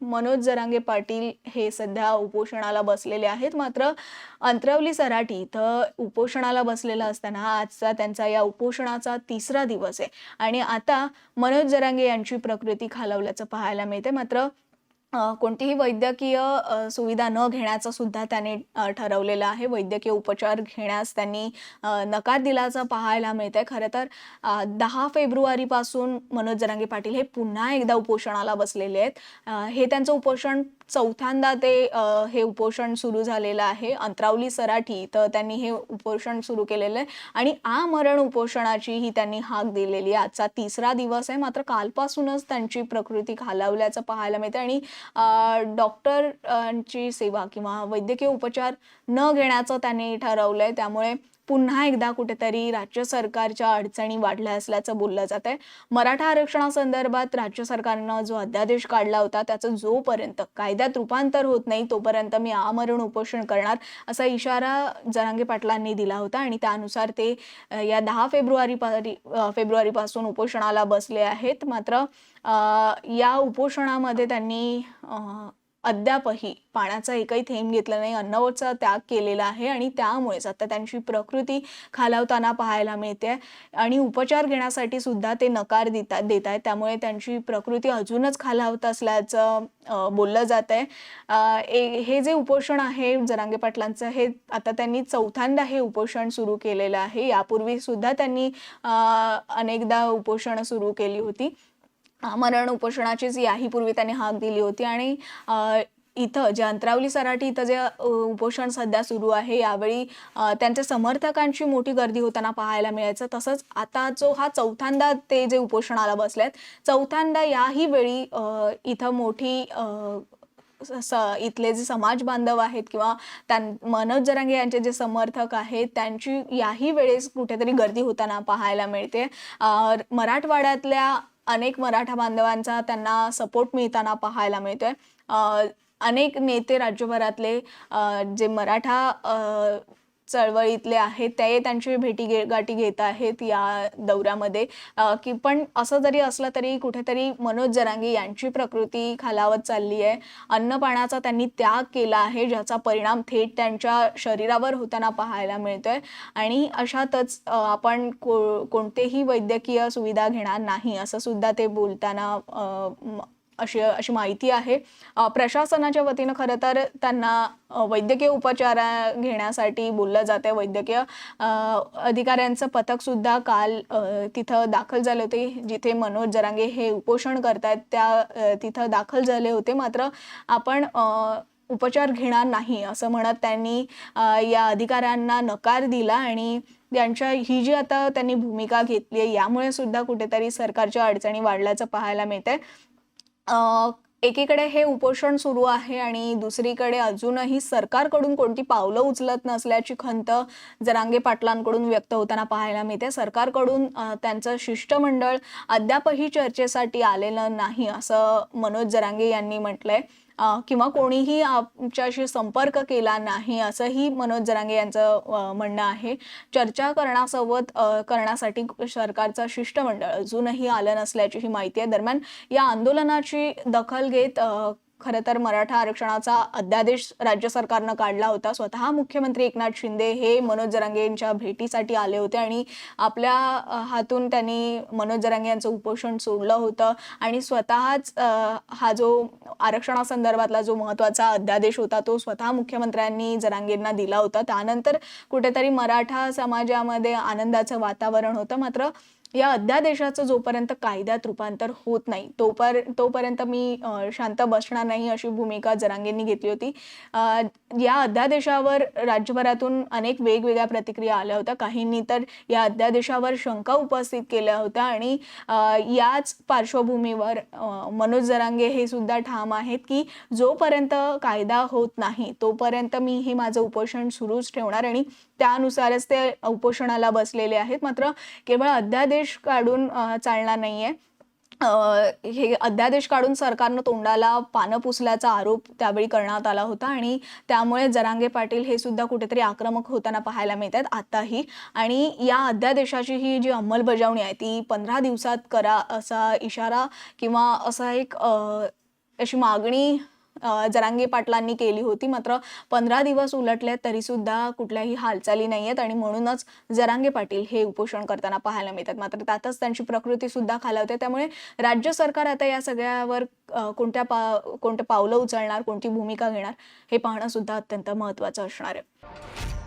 मनोज जरांगे पाटील हे सध्या उपोषणाला बसलेले आहेत. मात्र अंतरावली सराठी इथं उपोषणाला बसलेला असताना आजचा त्यांचा या उपोषणाचा तिसरा दिवस आहे. आणि आता मनोज जरांगे यांची प्रकृती खालावल्याचं पाहायला मिळते मात्र कोणतीही वैद्यकीय सुविधा न घेण्याचं सुद्धा त्याने ठरवलेलं आहे. वैद्यकीय उपचार घेण्यास त्यांनी नकार दिल्याचं पाहायला मिळतंय. खरं तर दहा फेब्रुवारीपासून मनोज जरांगे पाटील हे पुन्हा एकदा उपोषणाला बसलेले आहेत. हे त्यांचं उपोषण चौथ्यांदा ते हे उपोषण सुरू झालेलं आहे. अंतरावली सराठी तर त्यांनी हे उपोषण सुरू केलेलं आहे. आणि आमरण उपोषणाची ही त्यांनी हाक दिलेली आहे. आजचा तिसरा दिवस आहे. मात्र कालपासूनच त्यांची प्रकृती खालावल्याचं पाहायला मिळते आणि डॉक्टरांची सेवा किंवा वैद्यकीय उपचार न घेण्याचं त्यांनी ठरवलं आहे त्यामुळे पुन्हा एकदा कुठेतरी राज्य सरकारच्या अडचणी वाढल्या असल्याचं बोललं जात आहे मराठा आरक्षणासंदर्भात राज्य सरकारनं जो अध्यादेश काढला होता त्याचं जोपर्यंत कायद्यात रूपांतर होत नाही तोपर्यंत मी आमरण उपोषण करणार असा इशारा जरांगे पाटलांनी दिला होता. आणि त्यानुसार ते या दहा फेब्रुवारी फेब्रुवारीपासून उपोषणाला बसले आहेत. मात्र या उपोषणामध्ये त्यांनी अद्यापही पाण्याचा एकही थेंब घेतला नाही अन्नवटचा त्याग केलेला आहे आणि त्यामुळेच आता त्यांची प्रकृती खालावताना पाहायला मिळते आणि उपचार घेण्यासाठी सुद्धा ते नकार देतात देत आहेत त्यामुळे त्यांची प्रकृती अजूनच खालावत असल्याचं बोललं जात आहे हे जे उपोषण आहे जरांगे पाटलांचं हे आता त्यांनी चौथ्यांदा हे उपोषण सुरू केलेलं आहे. यापूर्वी सुद्धा त्यांनी अनेकदा उपोषणं सुरू केली होती. मरण उपोषणाचीच याहीपूर्वी त्यांनी हाक दिली होती. आणि इथं जे अंतरावली सराठी इथं जे उपोषण सध्या सुरू आहे यावेळी त्यांच्या समर्थकांची मोठी गर्दी होताना पाहायला मिळायचं. तसंच आता जो हा चौथ्यांदा ते जे उपोषणाला बसलेत चौथ्यांदा याही वेळी इथं मोठी स- स- इथले जे समाज बांधव आहेत किंवा त्यां मनोज जरांगे यांचे जे समर्थक आहेत त्यांची याही वेळेस कुठेतरी गर्दी होताना पाहायला मिळते. मराठवाड्यातल्या अनेक मराठा बांधवांचा त्यांना सपोर्ट मिळताना पाहायला मिळतोय. अनेक नेते राज्यभरातले जे मराठा चळवळीतले आहेत ते त्यांची भेटी गे गाठी घेत आहेत या दौऱ्यामध्ये. की पण असं जरी असलं तरी कुठेतरी मनोज जरांगे यांची प्रकृती खालावत चालली आहे. अन्नपाण्याचा त्यांनी त्याग केला आहे ज्याचा परिणाम थेट त्यांच्या शरीरावर होताना पाहायला मिळतोय. आणि अशातच आपण को कोणतेही वैद्यकीय सुविधा घेणार नाही असं सुद्धा ते बोलताना अशी अशी माहिती आहे. प्रशासनाच्या वतीनं खरं तर त्यांना वैद्यकीय उपचार घेण्यासाठी बोललं जाते वैद्यकीय अधिकाऱ्यांचं पथकसुद्धा काल तिथं दाखल झाले होते. जिथे मनोज जरांगे हे उपोषण करतायत त्या तिथं दाखल झाले होते. मात्र आपण उपचार घेणार नाही असं म्हणत त्यांनी या अधिकाऱ्यांना नकार दिला आणि त्यांच्या ही जी आता त्यांनी भूमिका घेतली आहे यामुळे सुद्धा कुठेतरी सरकारच्या अडचणी वाढल्याचं पाहायला मिळतंय. आहे एकीकडे हे उपोषण सुरू आहे आणि दुसरीकडे अजूनही सरकारकडून कोणती पावलं उचलत नसल्याची खंत जरांगे पाटलांकडून व्यक्त होताना पाहायला मिळते. सरकारकडून त्यांचं शिष्टमंडळ अद्यापही चर्चेसाठी आलेलं नाही असं मनोज जरांगे यांनी म्हटलंय. किंवा कोणीही आमच्याशी संपर्क केला नाही असंही मनोज जरांगे यांचं म्हणणं आहे. चर्चा करण्यासोबत करण्यासाठी सरकारचं शिष्टमंडळ अजूनही आलं नसल्याची ही माहिती आहे. दरम्यान या आंदोलनाची दखल घेत खरं तर मराठा आरक्षणाचा अध्यादेश राज्य सरकारनं काढला होता. स्वतः मुख्यमंत्री एकनाथ शिंदे हे मनोज जरांगे यांच्या भेटीसाठी आले होते आणि आपल्या हातून त्यांनी मनोज जरांगे यांचं उपोषण सोडलं होतं. आणि स्वतःच हा जो आरक्षणासंदर्भातला जो महत्त्वाचा अध्यादेश होता तो स्वतः मुख्यमंत्र्यांनी जरांगेंना दिला होता. त्यानंतर कुठेतरी मराठा समाजामध्ये आनंदाचं वातावरण होतं. मात्र या अध्यादेशाचं जोपर्यंत कायद्यात रूपांतर होत नाही तोपर तोपर्यंत मी शांत बसणार नाही अशी भूमिका जरांगेंनी घेतली होती. या अध्यादेशावर राज्यभरातून अनेक वेगवेगळ्या प्रतिक्रिया आल्या होत्या. काहींनी तर या अध्यादेशावर शंका उपस्थित केल्या होत्या आणि याच पार्श्वभूमीवर मनोज जरांगे हे सुद्धा ठाम आहेत की जोपर्यंत कायदा होत नाही तोपर्यंत मी हे माझं उपोषण सुरूच ठेवणार आणि त्यानुसारच ते उपोषणाला बसलेले आहेत. मात्र केवळ अध्यादेश काढून चालणार नाहीये. हे अध्यादेश काढून सरकारनं तोंडाला पानं पुसल्याचा आरोप त्यावेळी करण्यात आला होता आणि त्यामुळे जरांगे पाटील हे सुद्धा कुठेतरी आक्रमक होताना पाहायला मिळतात आताही. आणि या अध्यादेशाची ही जी अंमलबजावणी आहे ती पंधरा दिवसात करा असा इशारा किंवा असा एक अशी मागणी जरांगे पाटलांनी केली होती. मात्र पंधरा दिवस उलटले तरी सुद्धा कुठल्याही हालचाली नाही आहेत आणि म्हणूनच जरांगे पाटील हे उपोषण करताना पाहायला मिळतात. मात्र त्यातच त्यांची प्रकृती सुद्धा खालावते. त्यामुळे राज्य सरकार आता या सगळ्यावर कोणत्या पा कोणतं पावलं उचलणार कोणती भूमिका घेणार हे पाहणं सुद्धा अत्यंत महत्त्वाचं असणार आहे.